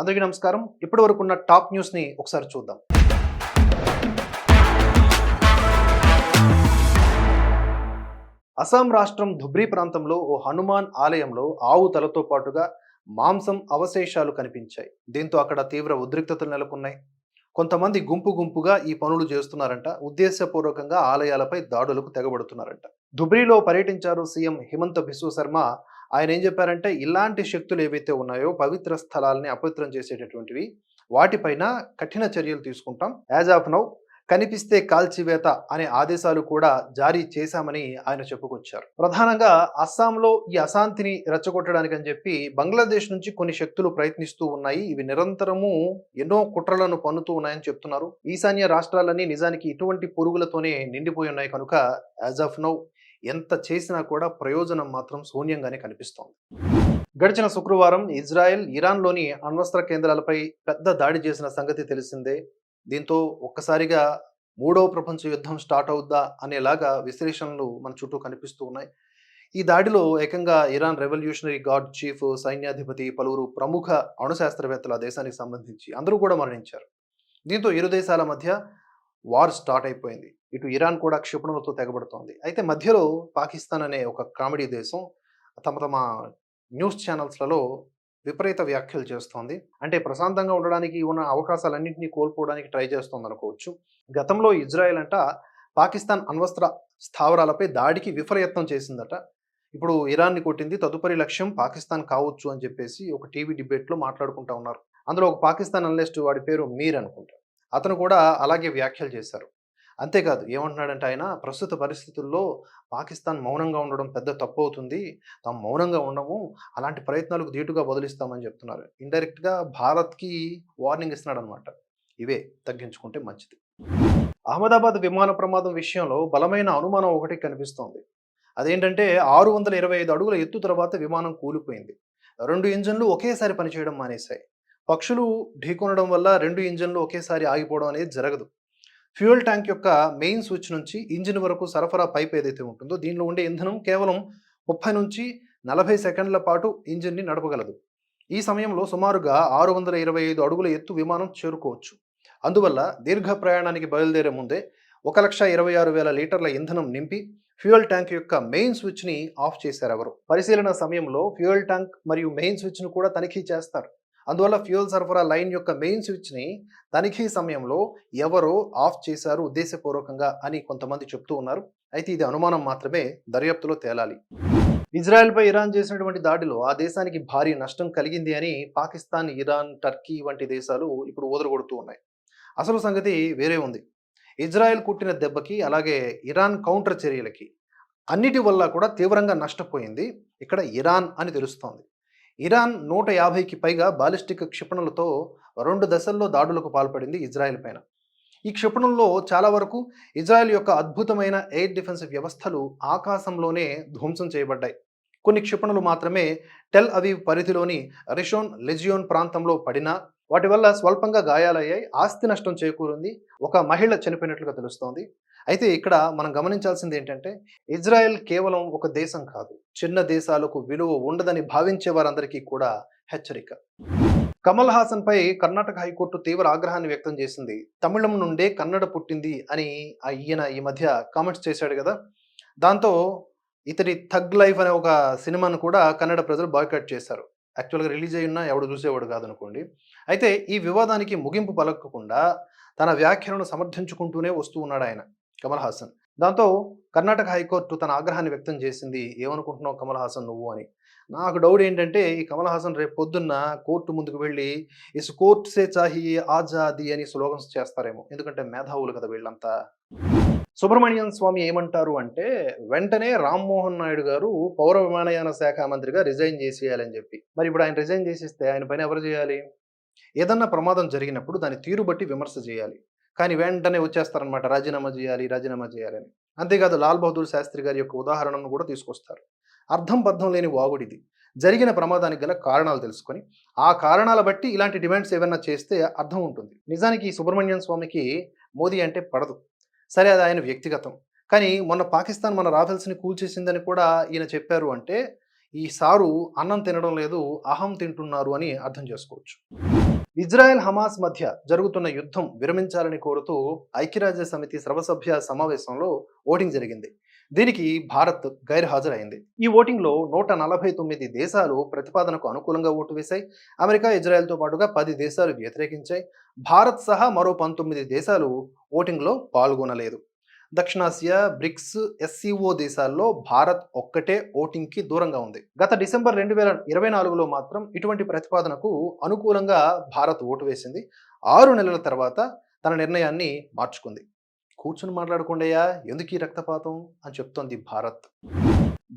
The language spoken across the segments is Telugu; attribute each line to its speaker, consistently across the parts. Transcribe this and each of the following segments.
Speaker 1: అందరికీ నమస్కారం. ఇప్పటి వరకు ఉన్న టాప్ న్యూస్ని ఒకసారి చూద్దాం. అస్సాం రాష్ట్రం ధుబ్రీ ప్రాంతంలో ఓ హనుమాన్ ఆలయంలో ఆవు తలతో పాటుగా మాంసం అవశేషాలు కనిపించాయి. దీంతో అక్కడ తీవ్ర ఉద్రిక్తతలు నెలకొన్నాయి. కొంతమంది గుంపు గుంపుగా ఈ పనులు చేస్తున్నారంట. ఉద్దేశపూర్వకంగా ఆలయాలపై దాడులకు తెగబడుతున్నారంట. ధుబ్రీలో పర్యటించారు సీఎం హిమంత బిశ్వ శర్మ ఆయన ఏం చెప్పారంటే ఇలాంటి శక్తులు ఏవైతే ఉన్నాయో పవిత్ర స్థలాల్ని అపవిత్రం చేసేటటువంటివి వాటిపైన కఠిన చర్యలు తీసుకుంటాం. యాజ్ ఆఫ్ నౌ కనిపిస్తే కాల్చివేత అనే ఆదేశాలు కూడా జారీ చేశామని ఆయన చెప్పుకొచ్చారు. ప్రధానంగా అస్సాంలో ఈ అశాంతిని రెచ్చగొట్టడానికి అని చెప్పి బంగ్లాదేశ్ నుంచి కొన్ని శక్తులు ప్రయత్నిస్తూ ఉన్నాయి. ఇవి నిరంతరము ఎన్నో కుట్రలను పన్నుతూ ఉన్నాయని చెప్తున్నారు. ఈశాన్య రాష్ట్రాలన్నీ నిజానికి ఇటువంటి పురుగులతోనే నిండిపోయి ఉన్నాయి. కనుక యాజ్ ఆఫ్ నౌ ఎంత చేసినా కూడా ప్రయోజనం మాత్రం శూన్యంగానే కనిపిస్తోంది. గడిచిన శుక్రవారం ఇజ్రాయెల్ ఇరాన్లోని అణ్వస్త్ర కేంద్రాలపై పెద్ద దాడి చేసిన సంగతి తెలిసిందే. దీంతో ఒక్కసారిగా మూడవ ప్రపంచ యుద్ధం స్టార్ట్ అవుద్దా అనేలాగా విశ్లేషణలు మన చుట్టూ కనిపిస్తూ ఉన్నాయి. ఈ దాడిలో ఏకంగా ఇరాన్ రెవల్యూషనరీ గార్డ్ చీఫ్ సైన్యాధిపతి పలువురు ప్రముఖ అణుశాస్త్రవేత్తల దేశానికి సంబంధించి అందరూ కూడా మరణించారు. దీంతో ఇరు దేశాల మధ్య వార్ స్టార్ట్ అయిపోయింది. ఇటు ఇరాన్ కూడా క్షిపణులతో తెగబడుతోంది. అయితే మధ్యలో పాకిస్తాన్ అనే ఒక కామెడీ దేశం తమ తమ న్యూస్ ఛానల్స్లలో విపరీత వ్యాఖ్యలు చేస్తోంది. అంటే ప్రశాంతంగా ఉండడానికి ఉన్న అవకాశాలన్నింటినీ కోల్పోవడానికి ట్రై చేస్తోంది అనుకోవచ్చు. గతంలో ఇజ్రాయెల్ అంట పాకిస్తాన్ అణ్వస్త్ర స్థావరాలపై దాడికి విఫలయత్నం చేసిందట. ఇప్పుడు ఇరాన్ని కొట్టింది తదుపరి లక్ష్యం పాకిస్తాన్ కావచ్చు అని చెప్పేసి ఒక టీవీ డిబేట్లో మాట్లాడుకుంటా ఉన్నారు. అందులో ఒక పాకిస్తాన్ అనలిస్ట్ వాడి పేరు మీర్ అనుకుంటా. అతను కూడా అలాగే వ్యాఖ్యలు చేశారు. అంతేకాదు ఏమంటున్నాడంటే ఆయన ప్రస్తుత పరిస్థితుల్లో పాకిస్తాన్ మౌనంగా ఉండడం పెద్ద తప్పు అవుతుంది తాము మౌనంగా ఉండము. అలాంటి ప్రయత్నాలకు ధీటుగా బదులిస్తామని చెప్తున్నారు. ఇండైరెక్ట్గా భారత్కి వార్నింగ్ ఇస్తున్నాడు అనమాట ఇవే తగ్గించుకుంటే మంచిది. అహ్మదాబాద్ విమాన ప్రమాదం విషయంలో బలమైన అనుమానం ఒకటి కనిపిస్తోంది. అదేంటంటే ఆరు వందల ఇరవై ఐదు అడుగుల ఎత్తు తర్వాత విమానం కూలిపోయింది. రెండు ఇంజన్లు ఒకేసారి పనిచేయడం మానేశాయి. పక్షులు ఢీకొనడం వల్ల రెండు ఇంజన్లు ఒకేసారి ఆగిపోవడం అనేది జరగదు. ఫ్యూయల్ ట్యాంక్ యొక్క మెయిన్ స్విచ్ నుంచి ఇంజిన్ వరకు సరఫరా పైప్ ఏదైతే ఉంటుందో దీనిలో ఉండే ఇంధనం కేవలం ముప్పై నుంచి నలభై సెకండ్ల పాటు ఇంజిన్ని నడపగలదు. ఈ సమయంలో సుమారుగా ఆరు వందల ఇరవై ఐదు అడుగుల ఎత్తు విమానం చేరుకోవచ్చు. అందువల్ల దీర్ఘ ప్రయాణానికి బయలుదేరే ముందే ఒక లక్ష ఇరవై ఆరు వేల లీటర్ల ఇంధనం నింపి ఫ్యూయల్ ట్యాంక్ యొక్క మెయిన్ స్విచ్ని ఆఫ్ చేశారు ఎవరు. పరిశీలన సమయంలో ఫ్యూయల్ ట్యాంక్ మరియు మెయిన్ స్విచ్ను కూడా తనిఖీ చేస్తారు. అందువల్ల ఫ్యూయల్ సరఫరా లైన్ యొక్క మెయిన్ స్విచ్ని తనిఖీ సమయంలో ఎవరో ఆఫ్ చేశారు ఉద్దేశపూర్వకంగా అని కొంతమంది చెప్తూ ఉన్నారు. అయితే ఇది అనుమానం మాత్రమే దర్యాప్తులో తేలాలి. ఇజ్రాయెల్పై ఇరాన్ చేసినటువంటి దాడిలో ఆ దేశానికి భారీ నష్టం కలిగింది అని పాకిస్తాన్ ఇరాన్ టర్కీ వంటి దేశాలు ఇప్పుడు ఓదరగొడుతూ ఉన్నాయి. అసలు సంగతి వేరే ఉంది. ఇజ్రాయెల్ కుట్టిన దెబ్బకి అలాగే ఇరాన్ కౌంటర్ చర్యలకి అన్నిటి వల్ల కూడా తీవ్రంగా నష్టపోయింది. ఇక్కడ ఇరాన్ అని తెలుస్తోంది. ఇరాన్ నూట యాభైకి పైగా బాలిస్టిక్ క్షిపణులతో రెండు దశల్లో దాడులకు పాల్పడింది ఇజ్రాయెల్ పైన. ఈ క్షిపణుల్లో చాలా వరకు ఇజ్రాయెల్ యొక్క అద్భుతమైన ఎయిర్ డిఫెన్స్ వ్యవస్థలు ఆకాశంలోనే ధ్వంసం చేయబడ్డాయి. కొన్ని క్షిపణులు మాత్రమే టెల్ అవీవ్ పరిధిలోని రిషోన్ లెజియోన్ ప్రాంతంలో పడినా వాటి వల్ల స్వల్పంగా గాయాలయ్యాయి ఆస్తి నష్టం చేకూరింది ఒక మహిళ చనిపోయినట్లుగా తెలుస్తోంది. అయితే ఇక్కడ మనం గమనించాల్సింది ఏంటంటే ఇజ్రాయెల్ కేవలం ఒక దేశం కాదు చిన్న దేశాలకు విలువ ఉండదని భావించే వారందరికీ కూడా హెచ్చరిక. కమల్ హాసన్ పై కర్ణాటక హైకోర్టు తీవ్ర ఆగ్రహాన్ని వ్యక్తం చేసింది తమిళం నుండే కన్నడ పుట్టింది అని ఆ ఈయన ఈ మధ్య కామెంట్స్ చేశాడు కదా. దాంతో ఇతడి థగ్ లైఫ్ అనే ఒక సినిమాను కూడా కన్నడ ప్రజలు బాయ్కట్ చేశారు. యాక్చువల్గా రిలీజ్ అయి ఉన్నా ఎవడు చూసేవాడు కాదనుకోండి. అయితే ఈ వివాదానికి ముగింపు పలకకుండా తన వ్యాఖ్యలను సమర్థించుకుంటూనే వస్తూ ఉన్నాడు ఆయన కమల్ హాసన్. దాంతో కర్ణాటక హైకోర్టు తన ఆగ్రహాన్ని వ్యక్తం చేసింది ఏమనుకుంటున్నావు కమల్ హాసన్ నువ్వు అని. నాకు డౌట్ ఏంటంటే ఈ కమల్ హాసన్ రేపు పొద్దున్న కోర్టు ముందుకు వెళ్ళి ఇస్ కోర్ట్ సే చాహి ఆజాది అని స్లోగన్స్ చేస్తారేమో. ఎందుకంటే మేధావులు కదా వీళ్ళంతా. సుబ్రహ్మణ్యం స్వామి ఏమంటారు అంటే వెంటనే రామ్మోహన్ నాయుడు గారు పౌర విమానయాన శాఖ మంత్రిగా రిజైన్ చేసేయాలని చెప్పి. మరి ఇప్పుడు ఆయన రిజైన్ చేసిస్తే ఆయన పైన ఎవరు చేయాలి? ఏదన్నా ప్రమాదం జరిగినప్పుడు దాని తీరు బట్టి విమర్శ చేయాలి. కానీ వెంటనే వచ్చేస్తారనమాట రాజీనామా చేయాలి రాజీనామా చేయాలని. అంతేకాదు లాల్ బహదూర్ శాస్త్రి గారి యొక్క ఉదాహరణను కూడా తీసుకొస్తారు. అర్థం బద్ధం లేని వాగుడిది. జరిగిన ప్రమాదానికి గల కారణాలు తెలుసుకొని ఆ కారణాల బట్టి ఇలాంటి డిమాండ్స్ ఏమైనా చేస్తే అర్థం ఉంటుంది. నిజానికి సుబ్రహ్మణ్యం స్వామికి మోదీ అంటే పడదు. సరే అది ఆయన వ్యక్తిగతం. కానీ మొన్న పాకిస్తాన్ మన రాఫెల్స్ని కూల్చేసిందని కూడా ఈయన చెప్పారు అంటే ఈ సారు అన్నం తినడం లేదు అహం తింటున్నారు అని అర్థం చేసుకోవచ్చు. ఇజ్రాయెల్ హమాస్ మధ్య జరుగుతున్న యుద్ధం విరమించాలని కోరుతూ ఐక్యరాజ్య సమితి సర్వసభ్య సమావేశంలో ఓటింగ్ జరిగింది. దీనికి భారత్ గైర్హాజరైంది. ఈ ఓటింగ్లో నూట నలభై తొమ్మిది దేశాలు ప్రతిపాదనకు అనుకూలంగా ఓటు వేశాయి. అమెరికా ఇజ్రాయెల్తో పాటుగా పది దేశాలు వ్యతిరేకించాయి. భారత్ సహా మరో పంతొమ్మిది దేశాలు ఓటింగ్లో పాల్గొనలేదు. దక్షిణాసియా బ్రిక్స్ ఎస్సీఓ దేశాల్లో భారత్ ఒక్కటే ఓటింగ్కి దూరంగా ఉంది. గత డిసెంబర్ రెండు వేల ఇరవై నాలుగులో మాత్రం ఇటువంటి ప్రతిపాదనకు అనుకూలంగా భారత్ ఓటు వేసింది. ఆరు నెలల తర్వాత తన నిర్ణయాన్ని మార్చుకుంది. కూర్చుని మాట్లాడకుండాయా ఎందుకు ఈ రక్తపాతం అని చెప్తోంది భారత్.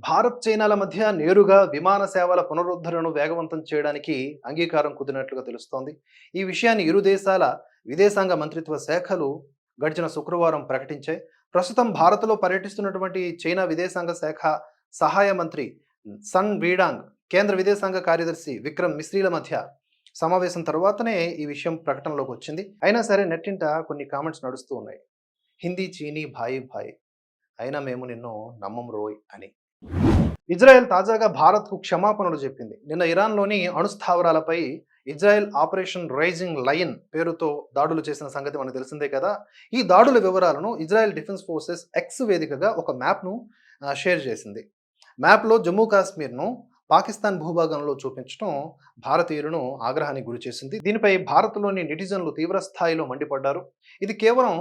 Speaker 1: భారత్ చైనాల మధ్య నేరుగా విమాన సేవల పునరుద్ధరణను వేగవంతం చేయడానికి అంగీకారం కుదిరినట్లుగా తెలుస్తోంది. ఈ విషయాన్ని ఇరు దేశాల విదేశాంగ మంత్రిత్వ శాఖలు గడిచిన శుక్రవారం ప్రకటించాయి. ప్రస్తుతం భారత్లో పర్యటిస్తున్నటువంటి చైనా విదేశాంగ శాఖ సహాయ మంత్రి సన్ వీడాంగ్ కేంద్ర విదేశాంగ కార్యదర్శి విక్రమ్ మిశ్రీల మధ్య సమావేశం తర్వాతనే ఈ విషయం ప్రకటనలోకి వచ్చింది. అయినా సరే నెట్టింట కొన్ని కామెంట్స్ నడుస్తూ ఉన్నాయి. హిందీ చీనీ భాయి భాయ్. అయినా మేము నిన్ను నమ్మం రోయ్ అని. ఇజ్రాయెల్ తాజాగా భారత్కు క్షమాపణలు చెప్పింది. నిన్న ఇరాన్లోని అణుస్థావరాలపై ఇజ్రాయెల్ ఆపరేషన్ రైజింగ్ లయన్ పేరుతో దాడులు చేసిన సంగతి మనకు తెలిసిందే కదా. ఈ దాడుల వివరాలను ఇజ్రాయెల్ డిఫెన్స్ ఫోర్సెస్ ఎక్స్ వేదికగా ఒక మ్యాప్ను షేర్ చేసింది. మ్యాప్లో జమ్మూ కాశ్మీర్ను పాకిస్తాన్ భూభాగంలో చూపించడం భారతీయులను ఆగ్రహానికి గురి చేసింది. దీనిపై భారత్లోని నెటిజన్లు తీవ్ర స్థాయిలో మండిపడ్డారు. ఇది కేవలం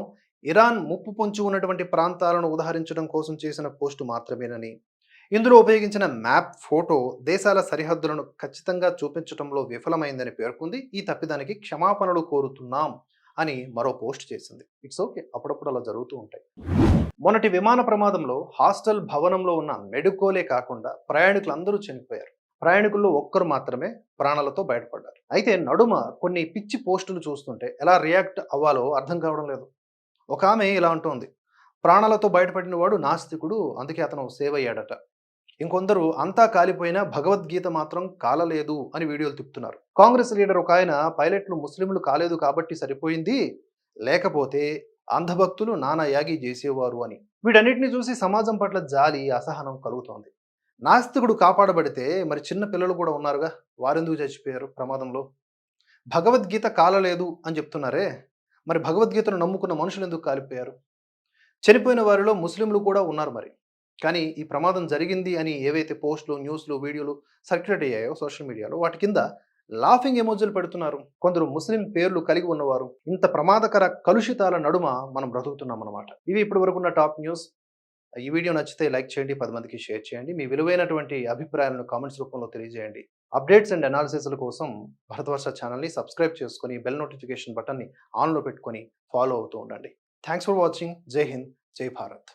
Speaker 1: ఇరాన్ ముప్పు పొంచి ఉన్నటువంటి ప్రాంతాలను ఉదహరించడం కోసం చేసిన పోస్టు మాత్రమేనని ఇందులో ఉపయోగించిన మ్యాప్ ఫోటో దేశాల సరిహద్దులను ఖచ్చితంగా చూపించడంలో విఫలమైందని పేర్కొంది. ఈ తప్పిదానికి క్షమాపణలు కోరుతున్నాం అని మరో పోస్ట్ చేసింది. It's okay. అప్పుడప్పుడు అలా జరుగుతూ ఉంటాయి. మొన్నటి విమాన ప్రమాదంలో హాస్టల్ భవనంలో ఉన్న మెడుకోలే కాకుండా ప్రయాణికులందరూ చనిపోయారు. ప్రయాణికుల్లో ఒక్కరు మాత్రమే ప్రాణాలతో బయటపడ్డారు. అయితే నడుమ కొన్ని పిచ్చి పోస్టులు చూస్తుంటే ఎలా రియాక్ట్ అవ్వాలో అర్థం కావడం లేదు. ఒక ఆమె ఇలా అంటోంది. ప్రాణాలతో బయటపడిన వాడు నాస్తికుడు అందుకే అతను సేవ్ అయ్యాడట ఇంకొందరు అంతా కాలిపోయినా భగవద్గీత మాత్రం కాలలేదు అని వీడియోలు తిప్పుతున్నారు. కాంగ్రెస్ లీడర్ ఒక ఆయన పైలట్లు ముస్లింలు కాలేదు కాబట్టి సరిపోయింది లేకపోతే అంధభక్తులు నానా యాగి చేసేవారు అని. వీటన్నిటిని చూసి సమాజం పట్ల జాలి అసహనం కలుగుతోంది. నాస్తికుడు కాపాడబడితే మరి చిన్న పిల్లలు కూడా ఉన్నారుగా? వారెందుకు చచ్చిపోయారు ప్రమాదంలో? భగవద్గీత కాలలేదు అని చెప్తున్నారే? మరి భగవద్గీతను నమ్ముకున్న మనుషులు ఎందుకు కాలిపోయారు? చనిపోయిన వారిలో ముస్లింలు కూడా ఉన్నారు మరి. కానీ ఈ ప్రమాదం జరిగింది అని ఏవైతే పోస్టులు న్యూస్లు వీడియోలు సర్క్యులేట్ అయ్యాయో సోషల్ మీడియాలో వాటి కింద లాఫింగ్ ఎమోజీలు పెడుతున్నారు. కొందరు ముస్లిం పేర్లు కలిగి ఉన్నవారు. ఇంత ప్రమాదకర కలుషితాల నడుమ మనం బ్రతుకుతున్నాం అన్నమాట ఇవి ఇప్పటి వరకు ఉన్న టాప్ న్యూస్. ఈ వీడియో నచ్చితే లైక్ చేయండి పది మందికి షేర్ చేయండి. మీ విలువైనటువంటి అభిప్రాయాలను కామెంట్స్ రూపంలో తెలియజేయండి. అప్డేట్స్ అండ్ అనాలిసిస్ల కోసం భరతవర్ష ఛానల్ని సబ్స్క్రైబ్ చేసుకొని బెల్ నోటిఫికేషన్ బటన్ని ఆన్లో పెట్టుకొని ఫాలో అవుతూ ఉండండి. Thanks for watching. Jai Hind. Jai Bharat.